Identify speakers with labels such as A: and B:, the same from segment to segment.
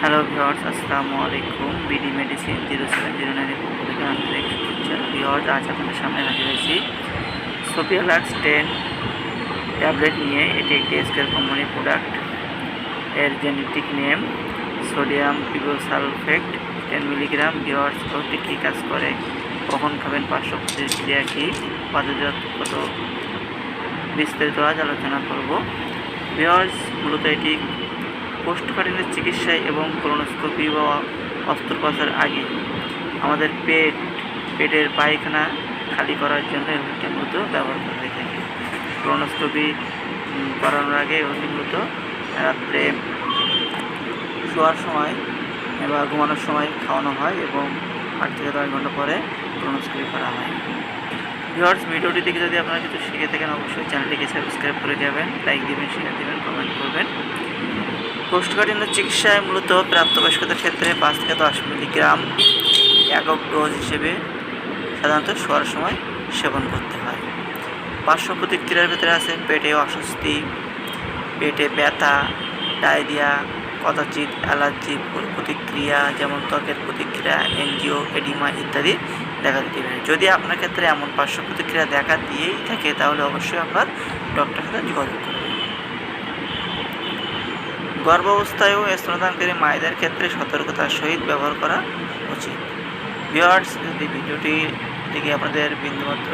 A: Hello viewers আসসালামু আলাইকুম। BD medicine zero seven zero নাইনের পক্ষ থেকে আন্তরিক শুভেচ্ছা। ভিওর্স আজ আপনাদের সামনে হাজির হয়েছি সোপিয়ালাক্স টেন ট্যাবলেট নিয়ে। এটি একটি এসকের কোম্পানি প্রোডাক্টের generic name sodium picosulfate ten milligram viewers ওটি কী কাজ করে, কখন খাবেন, পার্শ্ব প্রতিক্রিয়া কী, বাজারজাত কত, বিস্তারিত আজ আলোচনা করব। ভিওর্স মূলত এটি কোষ্ঠকাঠিন্যের চিকিৎসায় এবং কোলোনোস্কোপি বা অস্ত্রোপচার আগে আমাদের পেট, পেটের পায়খানা খালি করার জন্য ওষুধটি মূলত ব্যবহার করা হয়ে থাকে। কোলোনোস্কোপি করানোর আগে ওষুধটি মূলত রাত্রে শোয়ার সময় বা ঘুমানোর সময় খাওয়ানো হয় এবং আট থেকে দশ ঘণ্টা পরে কোলোনোস্কোপি করা হয়। ভিওয়ার্স ভিডিওটি থেকে যদি আপনারা কিছু শিখে থাকেন, অবশ্যই চ্যানেলটিকে সাবস্ক্রাইব করে যাবেন, লাইক দিবেন শেয়ার দিবেন কমেন্ট করবেন। কোষ্ঠকাঠিন্য চিকিৎসায় মূলত প্রাপ্তবয়স্কদের ক্ষেত্রে পাঁচ থেকে দশ মিলিগ্রাম একক ডোজ হিসেবে সাধারণত শোয়ার সময় সেবন করতে হয়। পার্শ্ব প্রতিক্রিয়ার ভিতরে আছে পেটে অস্বস্তি, পেটে ব্যথা, ডায়রিয়া, কদাচিৎ অ্যালার্জি প্রতিক্রিয়া, যেমন ত্বকের প্রতিক্রিয়া, এনজিও, এডিমা ইত্যাদি দেখা দিতে পারে। যদি আপনার ক্ষেত্রে এমন পার্শ্ব প্রতিক্রিয়া দেখা দিয়েই থাকে, তাহলে অবশ্যই আপনার ডক্টরের সাথে যোগাযোগ করবেন গর্ভাবস্থায় ও স্তনদানকারী মায়েদের ক্ষেত্রে সতর্কতার সহিত ব্যবহার করা উচিত। ভিওয়ার্স যদি ভিডিওটি থেকে আপনাদের বিন্দুমাত্র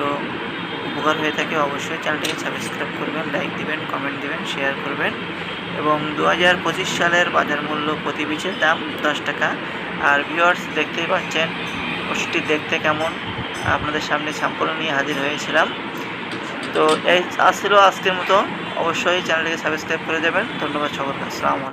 A: উপকার হয়ে থাকে, অবশ্যই চ্যানেলটিকে সাবস্ক্রাইব করবেন, লাইক দিবেন, কমেন্ট দিবেন, শেয়ার করবেন এবং দু হাজার পঁচিশ সালের বাজার মূল্য প্রতি পিসের দাম দশ টাকা। আর ভিওয়ার্স দেখতেই পাচ্ছেন ওষুধটি দেখতে কেমন? আপনাদের সামনে স্যাম্পল নিয়ে হাজির হয়েছিলাম। তো এই আসছিল আজকের মতো। অবশ্যই চ্যানেলটিকে সাবস্ক্রাইব করে দেবেন। ধন্যবাদ সকলকে। আসসালামু